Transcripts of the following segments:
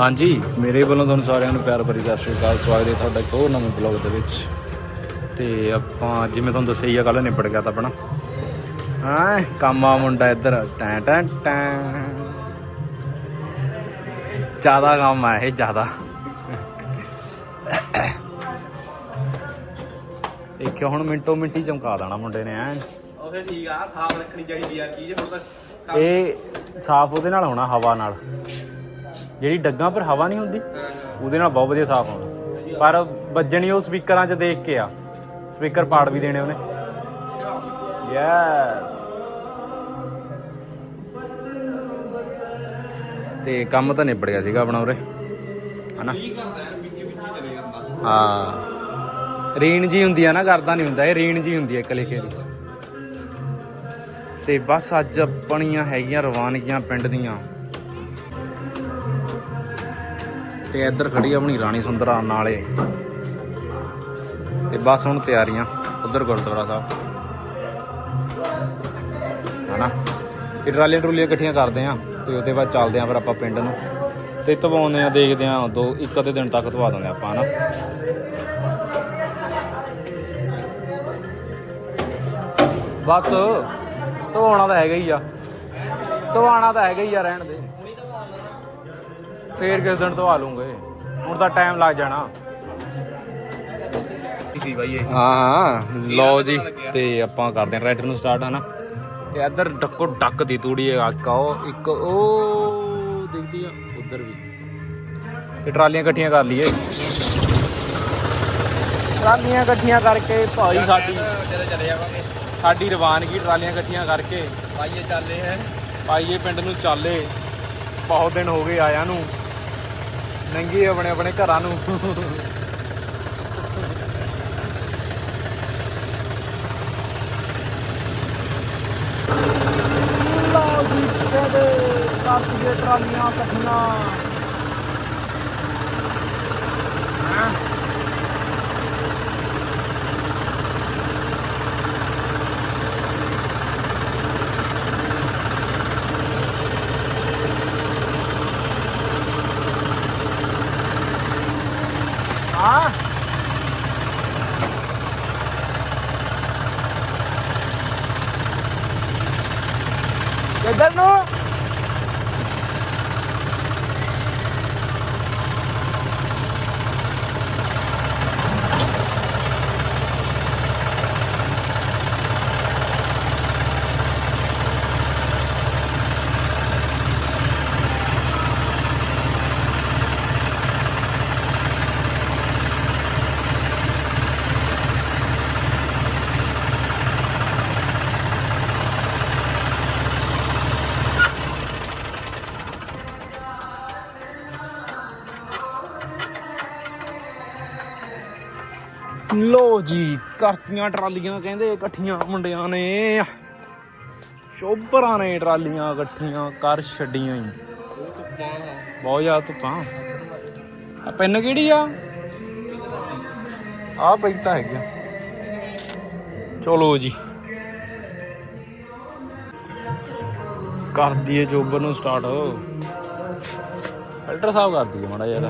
ਹਾਂਜੀ। ਮੇਰੇ ਵੱਲੋਂ ਤੁਹਾਨੂੰ ਸਾਰਿਆਂ ਨੂੰ ਪਿਆਰ ਭਰੀ ਸਤਿ ਸ਼੍ਰੀ ਅਕਾਲ ਸਵਾਗਤ ਹੈ ਤੁਹਾਡਾ ਇੱਕ ਹੋਰ ਨਵੇਂ ਬਲੌਗ ਦੇ ਵਿੱਚ। ਤੇ ਆਪਾਂ ਜਿਵੇਂ ਤੁਹਾਨੂੰ ਦੱਸਿਆ ਹੀ ਆ ਕੱਲ ਨਿਬੜ ਗਿਆ ਤਾਂ ਆਪਣਾ। ਹਾਂ ਕੰਮ ਆ ਮੁੰਡਾ ਇੱਧਰ। ਟੈਂ ਟੈਂ ਟੈਂ। ਜ਼ਿਆਦਾ ਕੰਮ ਆ ਇਹ ਜ਼ਿਆਦਾ। ਦੇਖਿਓ ਹੁਣ ਮਿੰਟੋ ਮਿੰਟੀ ਚਮਕਾ ਦੇਣਾ ਮੁੰਡੇ ਨੇ ਐ ਉਹਦੇ ਠੀਕ ਆ ਸਾਫ਼ ਰੱਖਣੀ ਚਾਹੀਦੀ ਆ ਚੀਜ਼ ਹੁਣ ਤਾਂ ਇਹ ਸਾਫ਼ ਉਹਦੇ ਨਾਲ ਹੋਣਾ ਹਵਾ ਨਾਲ। ਜਿਹੜੀ ਡੱਗਾਂ ਪਰ ਹਵਾ ਨਹੀਂ ਹੁੰਦੀ, ਉਹਦੇ ਨਾਲ ਬਹੁਤ ਵਧੀਆ ਸਾਫ਼ ਹੋਣਾ ਪਰ ਵੱਜਣੀ ਉਹ ਸਪੀਕਰਾਂ 'ਚ ਦੇਖ ਕੇ ਆ। ਸਪੀਕਰ ਪਾੜ ਵੀ ਦੇਣੇ ਉਹਨੇ। ਯੈਸ ਤੇ ਕੰਮ ਤਾਂ ਨਿਬੜ ਗਿਆ ਸੀਗਾ ਆਪਣਾ ਉਰੇ। ਹਨਾ? ਕੀ ਕਰਦਾ ਯਾਰ ਵਿੱਚ ਵਿੱਚ ਚਲੇ ਜਾਂਦਾ ਹਾਂ। ਰੀਣ ਜੀ ਹੁੰਦੀ ਆ ਨਾ, ਕਰਦਾ ਨਹੀਂ ਹੁੰਦਾ। ਇਹ ਰੀਣ ਜੀ ਹੁੰਦੀ ਆ ਇੱਕ ਲਿਖੇ ਦੀ। ਤੇ ਬਸ ਅੱਜ ਆਪਣੀਆਂ ਹੈਗੀਆਂ ਰਵਾਨਗੀਆਂ ਪਿੰਡ ਦੀਆਂ। ਤੇ ਇੱਧਰ ਖੜੀ ਆ ਆਪਣੀ ਰਾਣੀ ਸੁੰਦਰਾ ਨਾਲੇ। ਤੇ ਬਸ ਹੁਣ ਤਿਆਰੀਆਂ, ਉਧਰ ਗੁਰਦੁਆਰਾ ਸਾਹਿਬ। ਹਨਾ? ਤੇ ਟਰਾਲੀਆਂ ਟਰੂਲੀਆਂ ਇਕੱਠੀਆਂ ਕਰਦੇ ਆ, ਤੇ ਉਹਦੇ ਬਾਅਦ ਚੱਲਦੇ ਆ ਫਿਰ ਆਪਾਂ ਪਿੰਡ ਨੂੰ। ਤੇ ਧਵਾਉਂਦੇ ਆ, ਦੇਖਦੇ ਆ, ਦੋ, ਇੱਕ ਅੱਧੇ ਦਿਨ ਤੱਕ ਧਵਾ ਦਿੰਦੇ ਆਪਾਂ, ਹਨਾ? ਬਸ, ਧਵਾਉਣਾ ਤਾਂ ਹੈਗਾ ਹੀ ਆ। ਧਵਾਉਣਾ ਤਾਂ ਹੈਗਾ ਹੀ ਆ ਰਹਿਣ ਦੇ। ਫੇਰ ਕਿਸ ਦਿਨ ਧਵਾ ਲੂੰਗੇ? ਹੁਣ ਤਾਂ ਟਾਈਮ ਲੱਗ ਜਾਣਾ। ਸੀ ਬਾਈ ਇਹ ਹਾਂ ਹਾਂ ਲਓ ਜੀ ਤੇ ਆਪਾਂ ਕਰਦੇ ਹਾਂ ਰਾਈਡਰ ਨੂੰ ਸਟਾਰਟ ਹਨਾ? ਤੇ ਇੱਧਰ ਡੱਕੋ ਡੱਕ ਦੀ ਤੂੜੀ ਆਕਾ ਉਹ ਇੱਕ ਉਹ ਦਿਖਦੀ ਆ ਉਧਰ ਵੀ। ਤੇ ਟਰਾਲੀਆਂ ਇਕੱਠੀਆਂ ਕਰ ਲਈਏ। ਟਰਾਲੀਆਂ ਇਕੱਠੀਆਂ ਕਰਕੇ ਭਾਈ ਸਾਡੀ ਜਦੋਂ ਚਲੇ ਜਾਵਾਂਗੇ ਸਾਡੀ ਰਵਾਨਗੀ ਟਰਾਲੀਆਂ ਇਕੱਠੀਆਂ ਕਰਕੇ। ਬਾਈਏ ਚੱਲੇ ਹੈ। ਪਾਈਏ ਪਿੰਡ ਨੂੰ ਚਾਲੇ ਬਹੁਤ ਦਿਨ ਹੋ ਗਏ ਆਇਆਂ ਨੂੰ। ਨੰਗੀ ਆਪਣੇ ਆਪਣੇ ਘਰਾਂ ਨੂੰ। ਲਓ ਜੀ ਕਿਹਦੇ ਕਾਪੀਏ ਟਰਾਲੀਆਂ ਇਕੱਠੀਆਂ ગદરનું ਲੋ ਜੀ, ਕਰਤੀਆਂ ਟਰਾਲੀਆਂ ਕਹਿੰਦੇ ਇਕੱਠੀਆਂ ਮੁੰਡਿਆਂ ਨੇ। ਸ਼ੋਭਰਾਂ ਨੇ ਟਰਾਲੀਆਂ ਇਕੱਠੀਆਂ ਕਰ ਛੱਡੀਆਂ ਹੀ ਬਹੁਤ ਜ਼ਿਆਦਾ ਧੁੱਪਾਂ ਆ। ਪੈਨ ਕਿਹੜੀ ਆ? ਆ ਪਈ ਤਾਂ ਹੈਗੀ। ਆ। ਚਲੋ ਜੀ। ਕਰ ਦਈਏ ਜੋਬਰ ਨੂੰ ਸਟਾਰਟ ਫਿਲਟਰ ਸਾਫ਼ ਕਰ ਦਈਏ ਮਾੜਾ ਜਿਹਾ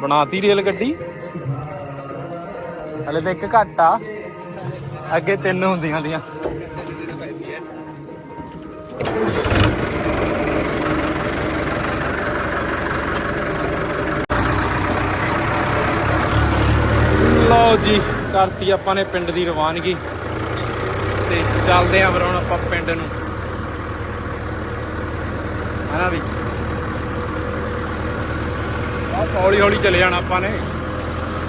ਬਣਾਤੀ ਰੇਲ ਗੱਡੀ। ਹਲੇ ਤਾਂ ਇੱਕ ਘੱਟ ਆ। ਅੱਗੇ ਤਿੰਨ ਹੁੰਦੀਆਂ ਦੀਆਂ। ਲਓ ਜੀ, ਕਰਤੀ ਆਪਾਂ ਨੇ ਪਿੰਡ ਦੀ ਰਵਾਨਗੀ। ਤੇ ਚੱਲਦੇ ਆਂ ਫਿਰ ਹੁਣ ਆਪਾਂ ਪਿੰਡ ਨੂੰ। ਹਨਾ ਵੀ? ਹੌਲੀ ਹੌਲੀ ਚਲੇ ਜਾਣਾ ਆਪਾਂ ਨੇ।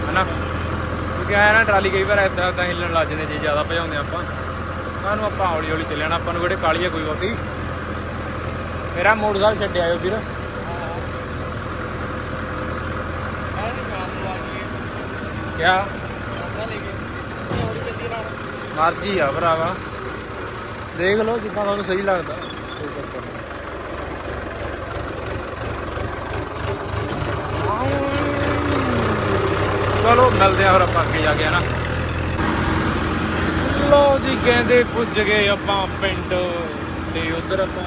ਹਨਾ? ਕਿਉਂਕਿ ਆਇਆ ਨਾ ਟਰਾਲੀ ਕਈ ਵਾਰ ਏਦਾਂ ਏਦਾਂ ਹਿੱਲਣ ਲੱਗ ਜਾਂਦੇ, ਜੇ ਜ਼ਿਆਦਾ ਭਜਾਉਂਦੇ ਆਪਾਂ। ਉਹਨਾਂ ਨੂੰ ਆਪਾਂ ਹੌਲੀ ਹੌਲੀ ਚੱਲੇ ਜਾਣਾ, ਆਪਾਂ ਨੂੰ ਕਿਹੜੇ ਕਾਲੀ ਆ ਕੋਈ ਬਹੁਤੀ। ਮੇਰਾ ਮੋਟਰਸਾਈਕਲ ਛੱਡਿਆ ਆਇਓ ਵੀਰ। ਕਿਆ? ਮਰਜ਼ੀ ਆ ਭਰਾਵਾ। ਦੇਖ ਲਓ ਜਿੱਦਾਂ ਤੁਹਾਨੂੰ ਸਹੀ ਲੱਗਦਾ ਕੋਈ ਚੱਕਰ ਨਹੀਂ ਚਲੋ ਮਿਲਦੇ ਆ ਫਿਰ ਆਪਾਂ ਅੱਗੇ ਜਾ ਕੇ, ਹਨਾ? ਲੋ ਜੀ, ਕਹਿੰਦੇ ਪੁੱਜ ਗਏ ਆਪਾਂ ਪਿੰਡ ਤੇ ਉਧਰ ਆਪਾਂ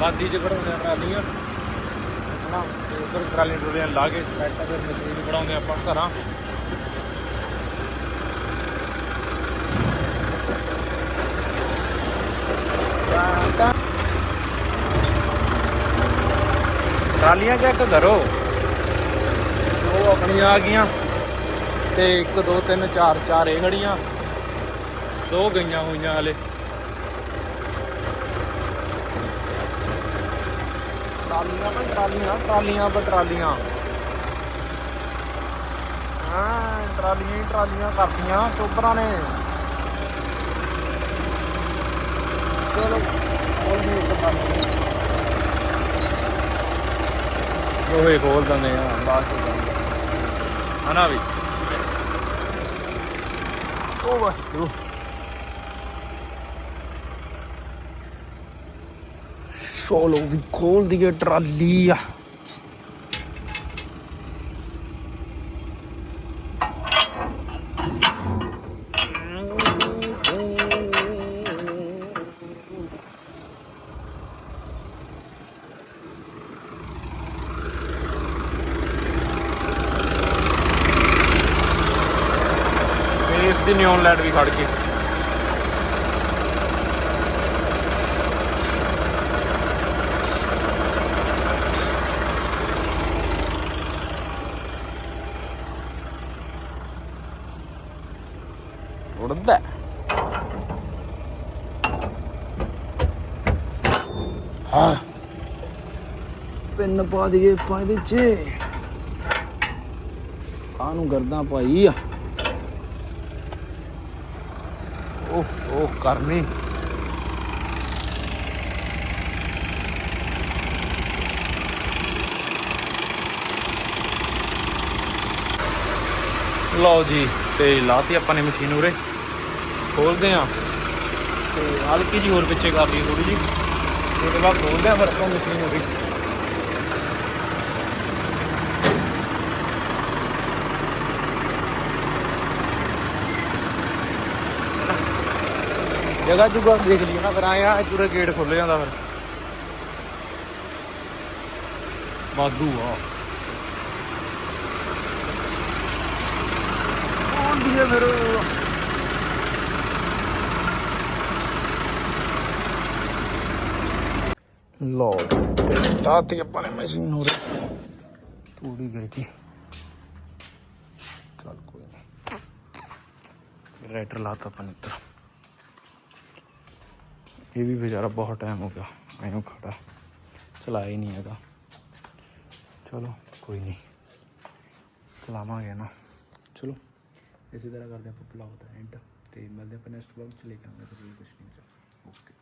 ਬਾਦੀ ਚ ਖੜਾਉਂਦੇ ਆ, ਟਰਾਲੀਆਂ। ਹਨਾ ਉਧਰ ਟਰਾਲੀਆਂ ਟਰਾਲੀਆਂ ਲਾ ਕੇ ਸੈੱਟ ਫਿਰ ਮਸ਼ੀਨ ਬਣਾਉਂਦੇ ਆਪਾਂ ਘਰਾਂ। ਟਰਾਲੀਆਂ ਚੈੱਕ ਕਰੋ। ਉਹ ਆਪਣੀਆਂ ਆ ਗਈਆਂ। ਤੇ 1 2 3 4 4 ਇਹ ਖੜੀਆਂ। ਦੋ ਗਈਆਂ ਹੋਈਆਂ ਹਲੇ। ਟਰਾਲੀਆਂ ਪਰ ਟਰਾਲੀਆਂ ਟਰਾਲੀਆਂ ਪਰ ਟਰਾਲੀਆਂ। ਹਾਂ, ਟਰਾਲੀਆਂ ਹੀ ਟਰਾਲੀਆਂ ਕਰਦੀਆਂ ਚੋਬਰਾਂ ਨੇ। ਚਲੋ ਉਹ ਵੀ ਲੋਹੇ ਖੋਲ ਦਿੰਦੇ ਆ ਬਾਅਦ ਚ ਹਨਾ ਵੀ? ਉਹ ਵਾਹਿਗੁਰੂ ਚਲੋ ਵੀ ਖੋਲ ਦਈਏ ਟਰਾਲੀ ਆ ਇਸ ਦੀ ਲਾਈਟ ਵੀ ਖੜ ਗਈ। ਉੜਦਾ ਹਾਂ। ਪਿੰਨ ਪਾ ਦਈਏ ਪਾ ਦੇ ਚ। ਕਾਹਨੂੰ ਕਰਦਾ ਆ? ਉਹ ਉਹ ਕਰਨੀ। ਲਓ ਜੀ, ਤੇ ਲਾਤੀ ਆਪਾਂ ਨੇ ਮਸ਼ੀਨ ਉਰੇ। ਖੋਲਦੇ ਆ ਤੇ ਹਲਕੀ ਜੀ, ਹੋਰ ਪਿੱਛੇ ਕਰ ਲਈ ਥੋੜੀ ਜੀ ਉਹਦੇ ਬਾਅਦ ਖੋਲਦੇ ਆ ਫਿਰ ਆਪਾਂ ਮਸ਼ੀਨ ਉਰੇ। ਜਗ੍ਹਾ ਜੁਗਾ, ਦੇਖ ਲਈ ਨਾ ਫਿਰ ਆਇਆ ਪੂਰੇ ਗੇਟ ਖੁੱਲ ਜਾਂਦਾ ਫਿਰ। ਵਾਧੂ ਆ। ਆਉਂਦੀ ਹੈ ਫਿਰ? ਲੋ ਤਾਤੀ ਆਪਾਂ ਨੇ ਮਸ਼ੀਨ ਹੋ ਰਹੀ ਥੋੜੀ ਗਿਰ ਗਈ। ਚੱਲ ਕੋਈ ਨਹੀਂ ਰਾਈਟਰ ਲਾਤਾ ਆਪਾਂ ਨੇ ਇੱਧਰ। ਇਹ ਵੀ ਵਿਚਾਰਾ ਬਹੁਤ ਟਾਈਮ ਹੋ ਗਿਆ। ਇਹਨੂੰ ਖੜਾ ਚਲਾਇਆ ਹੀ ਨਹੀਂ ਹੈਗਾ। ਚਲੋ, ਕੋਈ ਨਹੀਂ। ਚਲਾਵਾਂਗੇ ਨਾ ਚਲੋ। ਇਸੇ ਤਰ੍ਹਾਂ ਕਰਦੇ ਆਪਾਂ ਬਲੌਗ ਦਾ ਐਂਡ ਤੇ ਮਿਲਦੇ ਆਪਾਂ ਨੈਕਸਟ ਬਲੌਗ ਚ। ਲੈ ਕੇ ਆਵਾਂਗੇ ਤੇ ਕੁਝ ਨਹੀਂ। ਓਕੇ